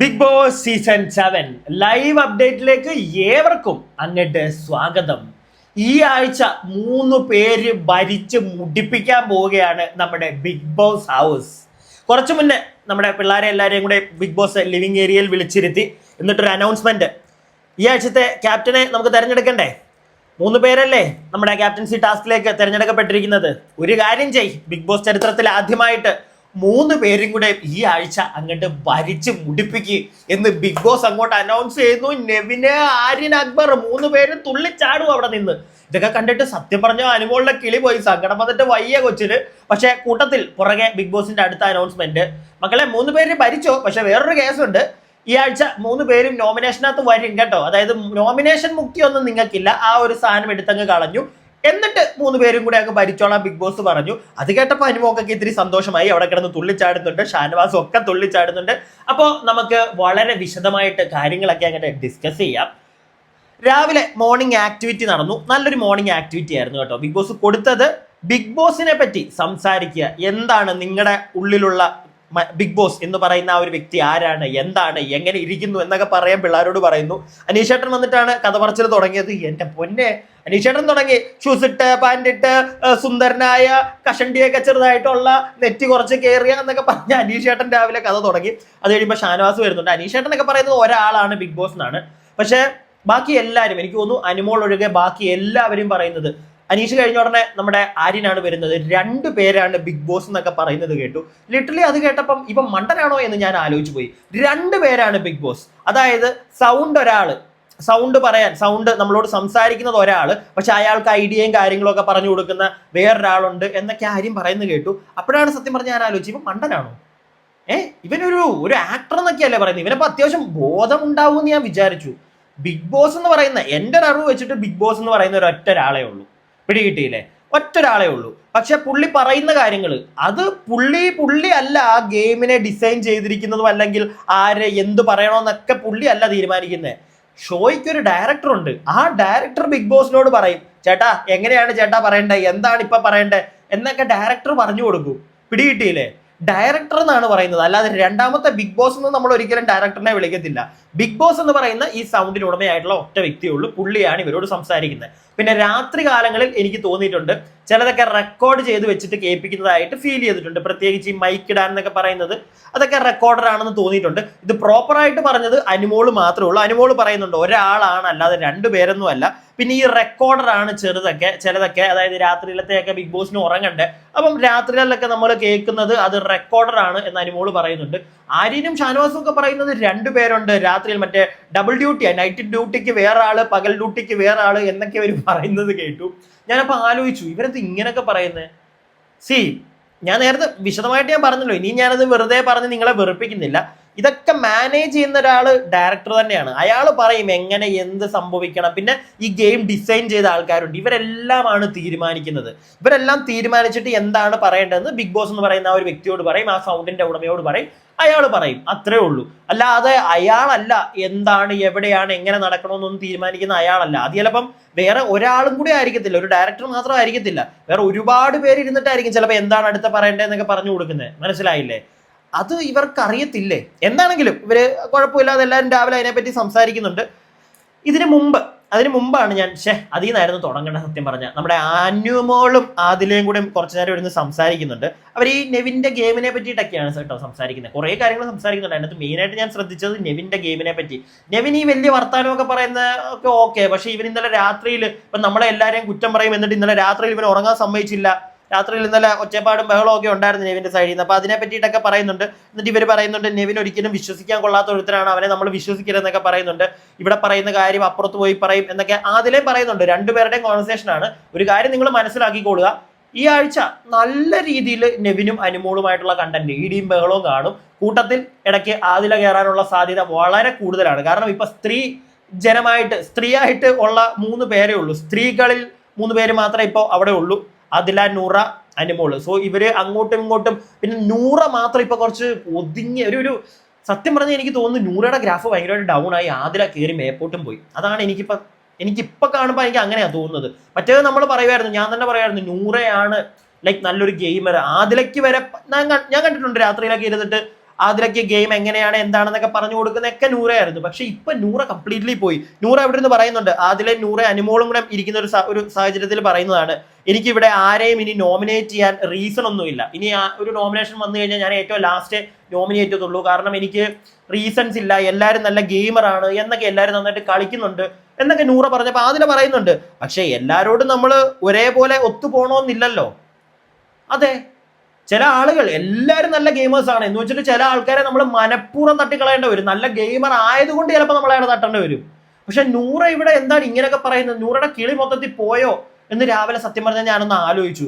Bigg Boss season seven live അപ്ഡേറ്റിലേക്ക് ഏവർക്കും അങ്ങോട്ട് സ്വാഗതം. ഈ ആഴ്ച മൂന്ന് പേര് ഭരിച്ച് മുടിപ്പിക്കാൻ പോവുകയാണ് നമ്മുടെ ബിഗ് ബോസ് ഹൗസ് കുറച്ചു മുന്നേ നമ്മുടെ പിള്ളേരെ എല്ലാവരെയും കൂടെ ബിഗ് ബോസ് ലിവിങ് ഏരിയയിൽ വിളിച്ചിരുത്തി. എന്നിട്ടൊരു അനൗൺസ്മെന്റ് ഈ ആഴ്ചത്തെ ക്യാപ്റ്റനെ നമുക്ക് തിരഞ്ഞെടുക്കണ്ടേ? മൂന്ന് പേരല്ലേ നമ്മുടെ ക്യാപ്റ്റൻസി ടാസ്കിലേക്ക് തിരഞ്ഞെടുക്കപ്പെട്ടിരിക്കുന്നത്. ഒരു കാര്യം ചെയ് ബിഗ് ബോസ് ചരിത്രത്തിൽ ആദ്യമായിട്ട് മൂന്ന് പേരും കൂടെ ഈ ആഴ്ച അങ്ങോട്ട് ഭരിച്ച് മുടിപ്പിക്കുക എന്ന് ബിഗ് ബോസ് അങ്ങോട്ട് അനൗൺസ് ചെയ്യുന്നു. നെവിന് ആര്യൻ അക്ബർ മൂന്ന് പേരും തുള്ളിച്ചാടും അവിടെ നിന്ന്. ഇതൊക്കെ കണ്ടിട്ട് സത്യം പറഞ്ഞ അനുമോളുടെ കിളി പോയി. സങ്കടം വന്നിട്ട് വയ്യ കൊച്ചിന്. പക്ഷെ കൂട്ടത്തിൽ പുറകെ ബിഗ് ബോസിന്റെ അടുത്ത അനൗൺസ്മെന്റ് മക്കളെ മൂന്ന് പേര് ഭരിച്ചോ? പക്ഷെ വേറൊരു കേസുണ്ട് ഈ ആഴ്ച മൂന്ന് പേരും നോമിനേഷനകത്ത് വരും കേട്ടോ. അതായത് നോമിനേഷൻ മുക്തിയൊന്നും നിങ്ങൾക്കില്ല. ആ ഒരു സാധനം എടുത്തങ്ങ് കളഞ്ഞു. എന്നിട്ട് മൂന്ന് പേരും കൂടെ അങ്ങ് ഭരിച്ചോളാം. ബിഗ് ബോസ് പറഞ്ഞു. അത് കേട്ടപ്പോൾ അനുമോക്കൊക്കെ ഇത്തിരി സന്തോഷമായി. അവിടെ കിടന്ന് തുള്ളിച്ചാടുന്നുണ്ട്. ഷാനവാസും ഒക്കെ തുള്ളിച്ചാടുന്നുണ്ട്. അപ്പോൾ നമുക്ക് വളരെ വിശദമായിട്ട് കാര്യങ്ങളൊക്കെ അങ്ങോട്ട് ഡിസ്കസ് ചെയ്യാം. രാവിലെ മോർണിംഗ് ആക്ടിവിറ്റി നടന്നു. നല്ലൊരു മോർണിംഗ് ആക്ടിവിറ്റി ആയിരുന്നു കേട്ടോ. ബിഗ് ബോസ് കൊടുത്തത്. ബിഗ് ബോസിനെ പറ്റി സംസാരിക്കുക. എന്താണ് നിങ്ങളുടെ ഉള്ളിലുള്ള ബിഗ് ബോസ് എന്ന് പറയുന്ന ആ ഒരു വ്യക്തി ആരാണ്? എന്താണ്? എങ്ങനെ ഇരിക്കുന്നു? എന്നൊക്കെ പറയാൻ പിള്ളേരോട് പറയുന്നു. അനീഷേട്ടൻ വന്നിട്ടാണ് കഥ പറച്ചിൽ തുടങ്ങിയത്. എന്റെ പൊന്നെ അനീഷേട്ടൻ തുടങ്ങി. ഷൂസ് ഇട്ട് പാന്റ് ഇട്ട് ഏർ സുന്ദരനായ കഷണ്ടിയൊക്കെ ചെറുതായിട്ടുള്ള നെറ്റി കുറച്ച് കയറിയ എന്നൊക്കെ പറഞ്ഞ് അനീഷേട്ടൻ രാവിലെ കഥ തുടങ്ങി. അത് കഴിയുമ്പോൾ ഷാനവാസ് വരുന്നുണ്ട്. അനീഷേട്ടൻ ഒക്കെ പറയുന്നത് ഒരാളാണ് ബിഗ് ബോസ് എന്നാണ്. പക്ഷേ ബാക്കി എല്ലാവരും എനിക്ക് തോന്നുന്നു അനുമോൾ ഒഴികെ ബാക്കി എല്ലാവരും പറയുന്നത് അനീഷ് കഴിഞ്ഞ ഉടനെ നമ്മുടെ ആര്യനാണ് വരുന്നത്. രണ്ടു പേരാണ് ബിഗ് ബോസ് എന്നൊക്കെ പറയുന്നത് കേട്ടു. ലിറ്ററലി അത് കേട്ടപ്പം ഇപ്പം മണ്ടനാണോ എന്ന് ഞാൻ ആലോചിച്ചു പോയി. രണ്ടു പേരാണ് ബിഗ് ബോസ് അതായത് സൗണ്ട് ഒരാൾ സൗണ്ട് പറയാൻ സൗണ്ട് നമ്മളോട് സംസാരിക്കുന്നത് ഒരാൾ പക്ഷെ അയാൾക്ക് ഐഡിയയും കാര്യങ്ങളും ഒക്കെ പറഞ്ഞു കൊടുക്കുന്ന വേറൊരാളുണ്ട് എന്നൊക്കെ ആര്യം പറയുന്നത് കേട്ടു. അപ്പോഴാണ് സത്യം പറഞ്ഞ ഞാൻ ആലോചിച്ചു ഇപ്പം മണ്ടനാണോ? ഏഹ് ഇവനൊരു ഒരു ആക്ടർ എന്നൊക്കെയല്ലേ പറയുന്നത്? ഇവനപ്പോ അത്യാവശ്യം ബോധം ഉണ്ടാവും എന്ന് ഞാൻ വിചാരിച്ചു. ബിഗ് ബോസ് എന്ന് പറയുന്ന എന്റെ ഒരു അറിവ് വെച്ചിട്ട് ബിഗ് ബോസ് എന്ന് പറയുന്ന ഒരു ഒറ്റ ഒരാളേ ഉള്ളൂ. പിടികിട്ടിയില്ലേ? ഒറ്റൊരാളേ ഉള്ളൂ. പക്ഷെ പുള്ളി പറയുന്ന കാര്യങ്ങൾ അത് പുള്ളി പുള്ളി അല്ല ആ ഗെയിമിനെ ഡിസൈൻ ചെയ്തിരിക്കുന്നതും അല്ലെങ്കിൽ ആരെ എന്ത് പറയണമെന്നൊക്കെ പുള്ളി അല്ല തീരുമാനിക്കുന്നത് ഷോയ്ക്ക് ഒരു ഡയറക്ടർ ഉണ്ട് ആ ഡയറക്ടർ ബിഗ് ബോസിനോട് പറയും ചേട്ടാ എങ്ങനെയാണ് ചേട്ടാ പറയേണ്ടത് എന്താണ് ഇപ്പൊ പറയേണ്ടത് എന്നൊക്കെ ഡയറക്ടർ പറഞ്ഞു കൊടുക്കും. പിടികിട്ടിയില്ലേ? ഡയറക്ടർ എന്നാണ് പറയുന്നത്. അല്ലാതെ രണ്ടാമത്തെ ബിഗ് ബോസ് എന്ന് നമ്മൾ ഒരിക്കലും ഡയറക്ടറിനെ വിളിക്കത്തില്ല. ബിഗ് ബോസ് എന്ന് പറയുന്ന ഈ സൗണ്ടിന് ഉടമയായിട്ടുള്ള ഒറ്റ വ്യക്തിയേ ഉള്ളൂ പുള്ളിയാണ് ഇവരോട് സംസാരിക്കുന്നത്. പിന്നെ രാത്രി കാലങ്ങളിൽ എനിക്ക് തോന്നിയിട്ടുണ്ട് ചിലതൊക്കെ റെക്കോർഡ് ചെയ്ത് വെച്ചിട്ട് കേൾപ്പിക്കുന്നതായിട്ട് ഫീൽ ചെയ്തിട്ടുണ്ട്. പ്രത്യേകിച്ച് ഈ മൈക്ക് ഇടാൻ എന്നൊക്കെ പറയുന്നത് അതൊക്കെ റെക്കോർഡർ ആണെന്ന് തോന്നിയിട്ടുണ്ട്. ഇത് പ്രോപ്പറായിട്ട് പറഞ്ഞത് അനുമോൾ മാത്രമേ ഉള്ളൂ. അനുമോൾ പറയുന്നുണ്ട് ഒരാളാണ്. അല്ലാതെ രണ്ടുപേരൊന്നും അല്ല. പിന്നെ ഈ റെക്കോർഡർ ആണ് ചെറുതൊക്കെ ചിലതൊക്കെ അതായത് രാത്രിയിലത്തെയൊക്കെ ബിഗ് ബോസിന് ഉറങ്ങണ്ടേ. അപ്പം രാത്രികളിലൊക്കെ നമ്മൾ കേൾക്കുന്നത് അത് റെക്കോർഡർ ആണ് എന്ന് അനുമോൾ പറയുന്നുണ്ട്. ആര്യനും ഷാനവാസും ഒക്കെ പറയുന്നത് രണ്ടുപേരുണ്ട് രാത്രിയിൽ മറ്റേ ഡബിൾ ഡ്യൂട്ടിയാണ് നൈറ്റ് ഡ്യൂട്ടിക്ക് വേറെ ആൾ പകൽ ഡ്യൂട്ടിക്ക് വേറെ ആൾ എന്നൊക്കെ അവർ പറയുന്നത് കേട്ടു. ഞാനപ്പോൾ ആലോചിച്ചു ഇവരത് ഇങ്ങനെയൊക്കെ പറയുന്നത് സി ഞാൻ നേരത്തെ വിശദമായിട്ട് ഞാൻ പറഞ്ഞല്ലോ ഇനി ഞാനത് വെറുതെ പറഞ്ഞ് നിങ്ങളെ വെറുപ്പിക്കുന്നില്ല. ഇതൊക്കെ മാനേജ് ചെയ്യുന്ന ഒരാൾ ഡയറക്ടർ തന്നെയാണ്. അയാൾ പറയും എങ്ങനെ എന്ത് സംഭവിക്കണം. പിന്നെ ഈ ഗെയിം ഡിസൈൻ ചെയ്ത ആൾക്കാരുണ്ട്. ഇവരെല്ലാമാണ് തീരുമാനിക്കുന്നത്. ഇവരെല്ലാം തീരുമാനിച്ചിട്ട് എന്താണ് പറയേണ്ടതെന്ന് ബിഗ് ബോസ് എന്ന് പറയുന്ന ആ ഒരു വ്യക്തിയോട് പറയും ആ സൗണ്ടിന്റെ ഉടമയോട് പറയും അയാൾ പറയും. അത്രേ ഉള്ളൂ. അല്ലാതെ അയാളല്ല എന്താണ് എവിടെയാണ് എങ്ങനെ നടക്കണമെന്നൊന്നും തീരുമാനിക്കുന്ന അയാളല്ല. അത് ചിലപ്പം വേറെ ഒരാളും കൂടി ആയിരിക്കത്തില്ല. ഒരു ഡയറക്ടർ മാത്രം ആയിരിക്കത്തില്ല. വേറെ ഒരുപാട് പേര് ഇരുന്നിട്ടായിരിക്കും ചിലപ്പോൾ എന്താണ് അടുത്ത പറയേണ്ടതെന്നൊക്കെ പറഞ്ഞു കൊടുക്കുന്നത്. മനസ്സിലായില്ലേ? അത് ഇവർക്ക് അറിയത്തില്ലേ എന്താണെങ്കിലും ഇവർ കുഴപ്പമില്ലാതെ എല്ലാവരും രാവിലെ അതിനെപ്പറ്റി സംസാരിക്കുന്നുണ്ട്. ഇതിനു മുമ്പ് അതിനു മുമ്പാണ് ഞാൻ ഷേ അതിൽ നിന്നായിരുന്നു തുടങ്ങേണ്ടത് സത്യം പറഞ്ഞ നമ്മുടെ ആന്യുമോളും ആദിലയും കൂടെ കുറച്ചു നേരം ഇരുന്ന് സംസാരിക്കുന്നുണ്ട്. അവർ ഈ നെവിന്റെ ഗെയിമിനെ പറ്റിയിട്ടൊക്കെയാണ് കേട്ടോ സംസാരിക്കുന്നത്. കുറേ കാര്യങ്ങൾ സംസാരിക്കുന്നുണ്ട്. അതിനകത്ത് മെയിനായിട്ട് ഞാൻ ശ്രദ്ധിച്ചത് നെവിന്റെ ഗെയിമിനെ പറ്റി. നെവിൻ ഈ വലിയ വർത്താനമൊക്കെ പറയുന്ന ഒക്കെ ഓക്കെ. പക്ഷെ ഇവൻ ഇന്നലെ രാത്രിയിൽ ഇപ്പൊ നമ്മളെ കുറ്റം പറയും എന്നിട്ട് ഇന്നലെ രാത്രിയിൽ ഇവൻ ഉറങ്ങാൻ സമ്മതിച്ചില്ല. രാത്രിയിൽ ഇന്നലെ ഒച്ചപ്പാടും ബഹളവും ഒക്കെ ഉണ്ടായിരുന്നു നെവിന്റെ സൈഡിൽ നിന്ന്. അപ്പൊ അതിനെ പറ്റിയിട്ടൊക്കെ പറയുന്നുണ്ട്. എന്നിട്ട് ഇവർ പറയുന്നുണ്ട് നെവിൻ ഒരിക്കലും വിശ്വസിക്കാൻ കൊള്ളാത്ത ഒരുത്തരാണ് അവനെ നമ്മൾ വിശ്വസിക്കരുതെന്നൊക്കെ പറയുന്നുണ്ട്. ഇവിടെ പറയുന്ന കാര്യം അപ്പുറത്ത് പോയി പറയും എന്നൊക്കെ അതിലേ പറയുന്നുണ്ട്. രണ്ടുപേരുടെയും കോൺവെർസേഷൻ ആണ്. ഒരു കാര്യം നിങ്ങൾ മനസ്സിലാക്കിക്കൊള്ളുക ഈ ആഴ്ച നല്ല രീതിയിൽ നെവിനും അനുമോളുമായിട്ടുള്ള കണ്ടന്റ് ഇടിയും ബഹളവും കാണും. കൂട്ടത്തിൽ ഇടയ്ക്ക് ആതില കയറാനുള്ള സാധ്യത വളരെ കൂടുതലാണ്. കാരണം ഇപ്പൊ സ്ത്രീ ജനമായിട്ട് സ്ത്രീയായിട്ട് ഉള്ള മൂന്ന് പേരേ ഉള്ളൂ. സ്ത്രീകളിൽ മൂന്ന് പേര് മാത്രമേ ഇപ്പോൾ അവിടെ ഉള്ളൂ. അതില നൂറ അനുമോൾ സോ ഇവർ അങ്ങോട്ടും ഇങ്ങോട്ടും പിന്നെ നൂറ മാത്രം ഇപ്പൊ കുറച്ച് ഒതുങ്ങി ഒരു ഒരു സത്യം പറഞ്ഞാൽ എനിക്ക് തോന്നുന്നു നൂറയുടെ ഗ്രാഫ് ഭയങ്കരമായിട്ട് ഡൗൺ ആയി ആദില കയറി മേപ്പോട്ടും പോയി. അതാണ് എനിക്കിപ്പോ എനിക്കിപ്പോ കാണുമ്പോൾ എനിക്ക് അങ്ങനെയാണ് തോന്നുന്നത്. മറ്റേത് നമ്മൾ പറയുമായിരുന്നു ഞാൻ തന്നെ പറയുമായിരുന്നു നൂറയാണ് ലൈക്ക് നല്ലൊരു ഗെയിമർ ആദിലയ്ക്ക് വരെ ഞാൻ ഞാൻ കണ്ടിട്ടുണ്ട് രാത്രിയിലൊക്കെ ഇരുന്നിട്ട് അതിലൊക്കെ ഗെയിം എങ്ങനെയാണ് എന്താണെന്നൊക്കെ പറഞ്ഞു കൊടുക്കുന്നതൊക്കെ നൂറയായിരുന്നു. പക്ഷെ ഇപ്പൊ നൂറ കംപ്ലീറ്റ്ലി പോയി. നൂറ ഇവിടെ നിന്ന് പറയുന്നുണ്ട്? അതിലെ നൂറ അനുമോളും കൂടെ ഇരിക്കുന്ന ഒരു ഒരു സാഹചര്യത്തിൽ പറയുന്നതാണ് എനിക്കിവിടെ ആരെയും ഇനി നോമിനേറ്റ് ചെയ്യാൻ റീസൺ ഒന്നും ഇല്ല ഇനി ഒരു നോമിനേഷൻ വന്നു കഴിഞ്ഞാൽ ഞാൻ ഏറ്റവും ലാസ്റ്റ് നോമിനേറ്റ് ചെയ്തുള്ളൂ. കാരണം എനിക്ക് റീസൺസ് ഇല്ല. എല്ലാവരും നല്ല ഗെയിമറാണ് എന്നൊക്കെ എല്ലാവരും നന്നായിട്ട് കളിക്കുന്നുണ്ട് എന്നൊക്കെ നൂറ പറഞ്ഞപ്പോൾ അതിനെ പറയുന്നുണ്ട്. പക്ഷേ എല്ലാരോടും നമ്മൾ ഒരേപോലെ ഒത്തു പോകണമെന്നില്ലല്ലോ അതെ ചില ആളുകൾ എല്ലാവരും നല്ല ഗെയിമേഴ്സ് ആണ്. എന്ന് വെച്ചിട്ട് ചില ആൾക്കാരെ നമ്മൾ മനഃപൂർവം തട്ടിക്കളയേണ്ട വരും. നല്ല ഗെയിമർ ആയതുകൊണ്ട് ചിലപ്പോൾ നമ്മൾ അയാളെ തട്ടേണ്ടി വരും. പക്ഷെ നൂറ ഇവിടെ എന്താണ് ഇങ്ങനെയൊക്കെ പറയുന്നത്? നൂറയുടെ കിളി മൊത്തത്തിൽ പോയോ എന്ന് രാവിലെ സത്യം പറഞ്ഞാൽ ഞാനൊന്ന് ആലോചിച്ചു.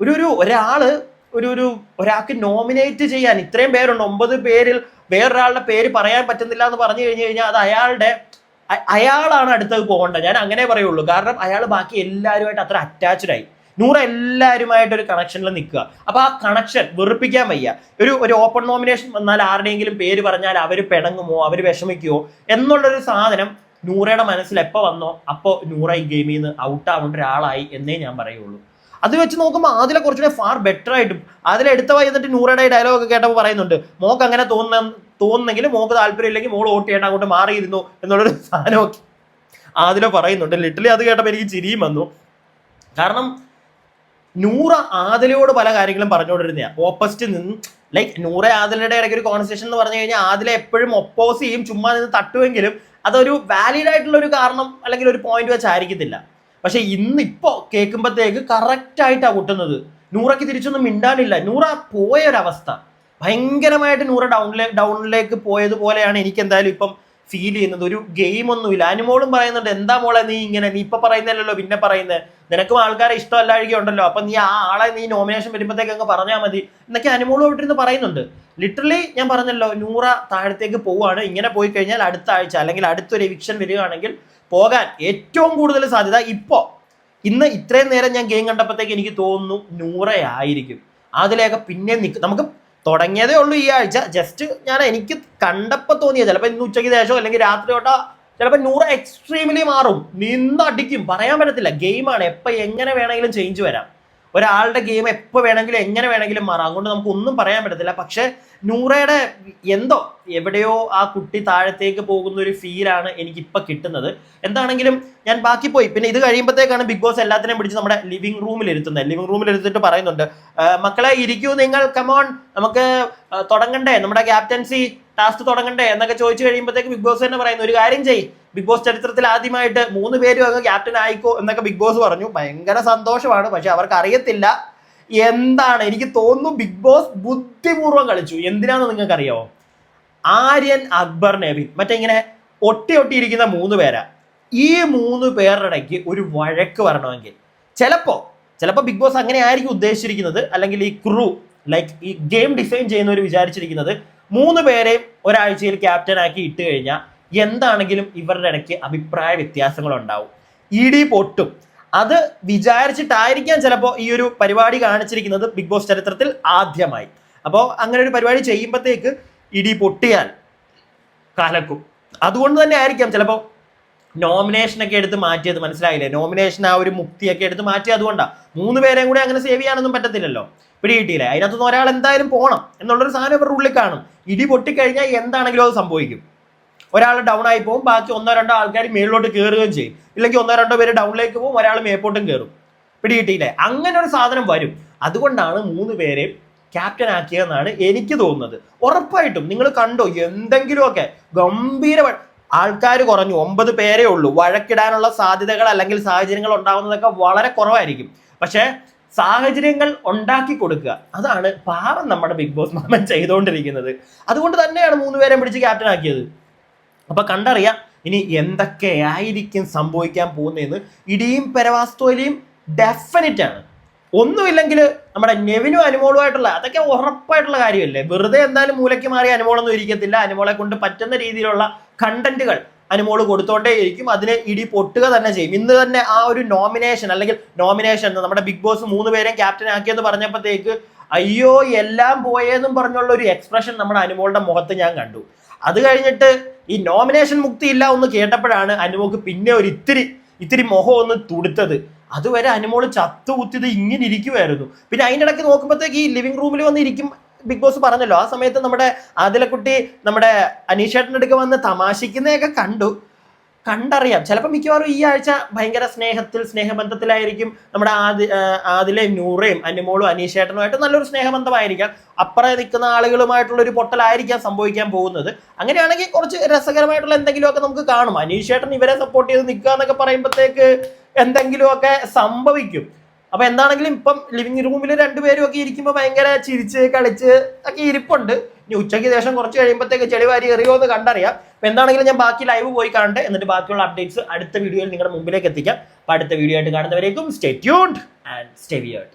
ഒരു ഒരു ഒരാൾ ഒരു ഒരു ഒരാൾക്ക് നോമിനേറ്റ് ചെയ്യാൻ ഇത്രയും പേരുണ്ട്. ഒമ്പത് പേരിൽ വേറൊരാളുടെ പേര് പറയാൻ പറ്റുന്നില്ല എന്ന് പറഞ്ഞു കഴിഞ്ഞു കഴിഞ്ഞാൽ അത് അയാളുടെ അയാളാണ് അടുത്തത് പോകേണ്ടത്. ഞാൻ അങ്ങനെ പറയുള്ളൂ. കാരണം അയാൾ ബാക്കി എല്ലാവരുമായിട്ട് അത്ര അറ്റാച്ച്ഡ് ആയി. നൂറ് എല്ലാവരുമായിട്ട് ഒരു കണക്ഷനിൽ നിൽക്കുക. അപ്പൊ ആ കണക്ഷൻ വെറുപ്പിക്കാൻ വയ്യ. ഒരു ഒരു ഓപ്പൺ നോമിനേഷൻ വന്നാൽ ആരുടെയെങ്കിലും പേര് പറഞ്ഞാൽ അവർ പിണങ്ങുമോ അവർ വിഷമിക്കുമോ എന്നുള്ളൊരു സാധനം നൂറയുടെ മനസ്സിൽ എപ്പോൾ വന്നോ അപ്പോൾ നൂറ ഈ ഗെയിമിൽ നിന്ന് ഔട്ട് ആവേണ്ട ഒരാളായി എന്നേ ഞാൻ പറയുള്ളൂ. അത് വെച്ച് നോക്കുമ്പോൾ അതിലെ കുറച്ചുകൂടെ ഫാർ ബെറ്റർ ആയിട്ടും അതിലെ എടുത്ത എന്നിട്ട് നൂറയുടെ ഡയലോഗ് ഒക്കെ കേട്ടപ്പോൾ പറയുന്നുണ്ട് മോക്ക് അങ്ങനെ തോന്നുന്ന തോന്നുന്നെങ്കിൽ മോക്ക് താല്പര്യം ഇല്ലെങ്കിൽ മോൾ വോട്ട് ചെയ്യേണ്ട അങ്ങോട്ട് മാറിയിരുന്നു എന്നുള്ളൊരു സാധനമൊക്കെ അതിലെ പറയുന്നുണ്ട്. ലിറ്റലി അത് കേട്ടപ്പോൾ എനിക്ക് ചിരിയും വന്നു. കാരണം നൂറ ആദിലയോട് പല കാര്യങ്ങളും പറഞ്ഞുകൊണ്ടിരുന്ന ഓപ്പോസിറ്റ് നിന്ന് ലൈക്ക് നൂറ ആദിലയുടെ ഇടയ്ക്ക് ഒരു കോൺവെർസേഷൻ എന്ന് പറഞ്ഞു കഴിഞ്ഞാൽ ആദിലെ എപ്പോഴും ഒപ്പോസ് ചെയ്യും ചുമ്മാ നിന്ന് തട്ടുമെങ്കിലും അതൊരു വാലിഡ് ആയിട്ടുള്ള ഒരു കാരണം അല്ലെങ്കിൽ ഒരു പോയിന്റ് വെച്ചായിരിക്കത്തില്ല. പക്ഷെ ഇന്ന് ഇപ്പോ കേൾക്കുമ്പോഴത്തേക്ക് കറക്റ്റ് ആയിട്ടാണ് കുട്ടുന്നത്. നൂറയ്ക്ക് തിരിച്ചൊന്നും മിണ്ടാനില്ല. നൂറ പോയ ഒരവസ്ഥ. ഭയങ്കരമായിട്ട് നൂറ ഡൗൺലേ ഡൗണിലേക്ക് പോയതുപോലെയാണ് എനിക്ക് എന്തായാലും ഇപ്പം ഫീൽ ചെയ്യുന്നത്. ഒരു ഗെയിം ഒന്നുമില്ല. അനുമോളും പറയുന്നുണ്ട് എന്താ മോളെ നീ ഇങ്ങനെ? നീ ഇപ്പൊ പറയുന്നില്ലല്ലോ പിന്നെ പറയുന്നത് നിനക്കും ആൾക്കാരെ ഇഷ്ടമല്ലാഴിക ഉണ്ടല്ലോ അപ്പൊ നീ ആ ആളെ നീ നോമിനേഷൻ വരുമ്പോഴത്തേക്ക് അങ്ങ് പറഞ്ഞാൽ മതി. എന്നൊക്കെ അനുമോളും ഇട്ടിരുന്ന് പറയുന്നുണ്ട്. ലിറ്ററലി ഞാൻ പറഞ്ഞല്ലോ നൂറ താഴത്തേക്ക് പോവുകയാണ്. ഇങ്ങനെ പോയി കഴിഞ്ഞാൽ അടുത്ത ആഴ്ച അല്ലെങ്കിൽ അടുത്തൊരു എവിക്ഷൻ വരികയാണെങ്കിൽ പോകാൻ ഏറ്റവും കൂടുതൽ സാധ്യത ഇപ്പോൾ ഇന്ന് ഇത്രയും നേരം ഞാൻ ഗെയിം കണ്ടപ്പോഴത്തേക്ക് എനിക്ക് തോന്നുന്നു നൂറയായിരിക്കും. അതിലേക്ക് പിന്നെ നിൽക്കും നമുക്ക് തുടങ്ങിയതേ ഉള്ളൂ ഈ ആഴ്ച. ജസ്റ്റ് ഞാൻ എനിക്ക് കണ്ടപ്പോൾ തോന്നിയത് ചിലപ്പോൾ ഇന്ന് ഉച്ചയ്ക്ക് ശേഷം അല്ലെങ്കിൽ രാത്രി തൊട്ടോ ചിലപ്പോൾ നൂറ് എക്സ്ട്രീമിലി മാറും. നിന്നടിക്കും പറയാൻ പറ്റത്തില്ല. ഗെയിമാണ് എപ്പോൾ എങ്ങനെ വേണമെങ്കിലും ചേഞ്ച് വരാം. ഒരാളുടെ ഗെയിം എപ്പോൾ വേണമെങ്കിലും എങ്ങനെ വേണമെങ്കിലും മാറാം. അതുകൊണ്ട് നമുക്ക് ഒന്നും പറയാൻ പറ്റത്തില്ല. പക്ഷേ നൂറയുടെ എന്തോ എവിടെയോ ആ കുട്ടി താഴത്തേക്ക് പോകുന്ന ഒരു ഫീലാണ് എനിക്ക് ഇപ്പൊ കിട്ടുന്നത്. എന്താണെങ്കിലും ഞാൻ ബാക്കി പോയി. പിന്നെ ഇത് കഴിയുമ്പോഴത്തേക്കാണ് ബിഗ് ബോസ് എല്ലാത്തിനെയും പിടിച്ച് നമ്മുടെ ലിവിംഗ് റൂമിൽ ഇരുത്തുന്നത്. ലിവിംഗ് റൂമിൽ ഇരുത്തിട്ട് പറയുന്നുണ്ട് മക്കളെ ഇരിക്കൂ നിങ്ങൾ. കമോൺ നമുക്ക് തുടങ്ങണ്ടേ. നമ്മുടെ ക്യാപ്റ്റൻസി ടാസ്ക് തുടങ്ങണ്ടേ എന്നൊക്കെ ചോദിച്ചു കഴിയുമ്പോഴത്തേക്ക് ബിഗ് ബോസ് തന്നെ പറയുന്നു ഒരു കാര്യം ചെയ്യ്. ബിഗ് ബോസ് ചരിത്രത്തിൽ ആദ്യമായിട്ട് മൂന്ന് പേരും അങ്ങ് ക്യാപ്റ്റൻ ആയിക്കോ എന്നൊക്കെ ബിഗ് ബോസ് പറഞ്ഞു. ഭയങ്കര സന്തോഷമാണ്. പക്ഷെ അവർക്ക് അറിയത്തില്ല എന്താണ്. എനിക്ക് തോന്നുന്നു ബിഗ് ബോസ് ബുദ്ധിപൂർവം കളിച്ചു. എന്തിനാന്ന് നിങ്ങൾക്ക് അറിയാമോ ആര്യൻ അക്ബർ നബി മറ്റേ ഇങ്ങനെ ഒട്ടി ഒട്ടിയിരിക്കുന്ന മൂന്ന് പേരാ. ഈ മൂന്ന് പേരുടെ ഇടയ്ക്ക് ഒരു വഴക്ക് വരണമെങ്കിൽ. ചിലപ്പോ ചിലപ്പോ ബിഗ് ബോസ് അങ്ങനെ ആയിരിക്കും ഉദ്ദേശിച്ചിരിക്കുന്നത്. അല്ലെങ്കിൽ ഈ ക്രൂ ലൈക്ക് ഈ ഗെയിം ഡിസൈൻ ചെയ്യുന്നവർ വിചാരിച്ചിരിക്കുന്നത് മൂന്ന് പേരെയും ഒരാഴ്ചയിൽ ക്യാപ്റ്റൻ ആക്കി ഇട്ട് കഴിഞ്ഞാൽ എന്താണെങ്കിലും ഇവരുടെ ഇടയ്ക്ക് അഭിപ്രായ വ്യത്യാസങ്ങൾ ഉണ്ടാവും ഇടി പൊട്ടും. അത് വിചാരിച്ചിട്ടായിരിക്കാം ചിലപ്പോൾ ഈ ഒരു പരിപാടി കാണിച്ചിരിക്കുന്നത് ബിഗ് ബോസ് ചരിത്രത്തിൽ ആദ്യമായി. അപ്പോൾ അങ്ങനെ ഒരു പരിപാടി ചെയ്യുമ്പോഴത്തേക്ക് ഇടി പൊട്ടിയാൽ കലക്കും. അതുകൊണ്ട് തന്നെ ആയിരിക്കാം ചിലപ്പോൾ നോമിനേഷനൊക്കെ എടുത്ത് മാറ്റിയത് മനസ്സിലായില്ലേ? നോമിനേഷൻ ആ ഒരു മുക്തിയൊക്കെ എടുത്ത് മാറ്റിയത് അതുകൊണ്ടാണ് മൂന്ന് പേരെയും കൂടി അങ്ങനെ സേവ് ചെയ്യാനൊന്നും പറ്റത്തില്ലല്ലോ. പിടികിട്ടിയില്ലേ? അതിനകത്തുനിന്ന് ഒരാൾ എന്തായാലും പോകണം എന്നുള്ളൊരു സാധനം ഇവരുടെ ഉള്ളിൽ കാണും. ഇടി പൊട്ടിക്കഴിഞ്ഞാൽ എന്താണെങ്കിലും അത് സംഭവിക്കും. ഒരാൾ ഡൗൺ ആയി പോകും ബാക്കി ഒന്നോ രണ്ടോ ആൾക്കാർ മേളിലോട്ട് കയറുകയും ചെയ്യും. ഇല്ലെങ്കിൽ ഒന്നോ രണ്ടോ പേര് ഡൗണിലേക്ക് പോകും ഒരാൾ മേപ്പോട്ടും കയറും പിടികിട്ടിയില്ലേ? അങ്ങനെ ഒരു സാധനം വരും. അതുകൊണ്ടാണ് മൂന്ന് പേരെയും ക്യാപ്റ്റൻ ആക്കിയതെന്നാണ് എനിക്ക് തോന്നുന്നത്. ഉറപ്പായിട്ടും നിങ്ങൾ കണ്ടോ? എന്തെങ്കിലുമൊക്കെ ഗംഭീര ആൾക്കാർ കുറഞ്ഞു. ഒമ്പത് പേരേ ഉള്ളൂ. വഴക്കിടാനുള്ള സാധ്യതകൾ അല്ലെങ്കിൽ സാഹചര്യങ്ങൾ ഉണ്ടാകുന്നതൊക്കെ വളരെ കുറവായിരിക്കും. പക്ഷേ സാഹചര്യങ്ങൾ ഉണ്ടാക്കി കൊടുക്കുക. അതാണ് പാവം നമ്മുടെ ബിഗ് ബോസ് മാമൻ ചെയ്തുകൊണ്ടിരിക്കുന്നത്. അതുകൊണ്ട് തന്നെയാണ് മൂന്ന് പേരെ പിടിച്ച് ക്യാപ്റ്റൻ ആക്കിയത്. അപ്പൊ കണ്ടറിയാം ഇനി എന്തൊക്കെയായിരിക്കും സംഭവിക്കാൻ പോകുന്നതെന്ന്. ഇടിയും പരവാസ്തോലിയും ഡെഫിനറ്റ് ആണ്. ഒന്നുമില്ലെങ്കിൽ നമ്മുടെ നെവിനും അനുമോളുമായിട്ടുള്ള അതൊക്കെ ഉറപ്പായിട്ടുള്ള കാര്യമല്ലേ? വെറുതെ എന്തായാലും മൂലയ്ക്ക് മാറി അനുമോളൊന്നും ഇരിക്കത്തില്ല. അനുമോളെ കൊണ്ട് പറ്റുന്ന രീതിയിലുള്ള കണ്ടന്റുകൾ അനുമോൾ കൊടുത്തോണ്ടേ ഇരിക്കും. അതിന് ഇടി പൊട്ടുക തന്നെ ചെയ്യും. ഇന്ന് തന്നെ ആ ഒരു നോമിനേഷൻ അല്ലെങ്കിൽ നോമിനേഷൻ നമ്മുടെ ബിഗ് ബോസ് മൂന്ന് പേരെയും ക്യാപ്റ്റൻ ആക്കിയെന്ന് പറഞ്ഞപ്പോഴത്തേക്ക് അയ്യോ എല്ലാം പോയെന്നും പറഞ്ഞുള്ള ഒരു എക്സ്പ്രഷൻ നമ്മുടെ അനുമോളുടെ മുഖത്ത് ഞാൻ കണ്ടു. അത് കഴിഞ്ഞിട്ട് ഈ നോമിനേഷൻ മുക്തി ഇല്ല ഒന്ന് കേട്ടപ്പോഴാണ് അനുമോക്ക് പിന്നെ ഒരു ഇത്തിരി ഇത്തിരി മുഖം ഒന്ന് തുടുത്തത്. അതുവരെ അനുമോൾ ചത്തുകുത്തിയത് ഇങ്ങനെ ഇരിക്കുമായിരുന്നു പിന്നെ അതിന്റെ ഇടയ്ക്ക് നോക്കുമ്പോഴത്തേക്ക് ഈ ലിവിംഗ് റൂമിൽ വന്ന് ഇരിക്കും ബിഗ് ബോസ് പറഞ്ഞല്ലോ. ആ സമയത്ത് നമ്മുടെ ആദിലക്കുട്ടി നമ്മുടെ അനീഷേട്ടന്റെ അടുക്ക വന്ന് തമാശിക്കുന്നതൊക്കെ കണ്ടു. കണ്ടറിയാം. ചിലപ്പോൾ മിക്കവാറും ഈ ആഴ്ച ഭയങ്കര സ്നേഹത്തിൽ സ്നേഹബന്ധത്തിലായിരിക്കും നമ്മുടെ ആദി ആദിലയും നൂറയും അനുമോളും അനീഷേട്ടനുമായിട്ട് നല്ലൊരു സ്നേഹബന്ധമായിരിക്കാം. അപ്പുറം നിൽക്കുന്ന ആളുകളുമായിട്ടുള്ള ഒരു പൊട്ടലായിരിക്കാം സംഭവിക്കാൻ പോകുന്നത്. അങ്ങനെയാണെങ്കിൽ കുറച്ച് രസകരമായിട്ടുള്ള എന്തെങ്കിലുമൊക്കെ നമുക്ക് കാണും. അനീഷേട്ടൻ ഇവരെ സപ്പോർട്ട് ചെയ്ത് നിൽക്കുക എന്നൊക്കെ പറയുമ്പോഴത്തേക്ക് എന്തെങ്കിലുമൊക്കെ സംഭവിക്കും. അപ്പൊ എന്താണെങ്കിലും ഇപ്പം ലിവിംഗ് റൂമിൽ രണ്ടുപേരും ഒക്കെ ഇരിക്കുമ്പോൾ ഭയങ്കര ചിരിച്ച് കളിച്ച് ഒക്കെ ഇരിപ്പുണ്ട്. ഇനി ഉച്ചയ്ക്ക് ശേഷം കുറച്ച് കഴിയുമ്പോഴത്തേക്ക് ചെളി വാരി എറിയോ എന്ന് കണ്ടറിയാം. അപ്പൊ എന്താണെങ്കിലും ഞാൻ ബാക്കി ലൈവ് പോയി കാണട്ടെ. എന്നിട്ട് ബാക്കിയുള്ള അപ്ഡേറ്റ്സ് അടുത്ത വീഡിയോയിൽ നിങ്ങളുടെ മുമ്പിലേക്ക് എത്തിക്കാം. അപ്പൊ അടുത്ത വീഡിയോ ആയിട്ട് കാണുന്നവരേക്കും സ്റ്റേ ആൻഡ് സ്റ്റേ വിയേർഡ്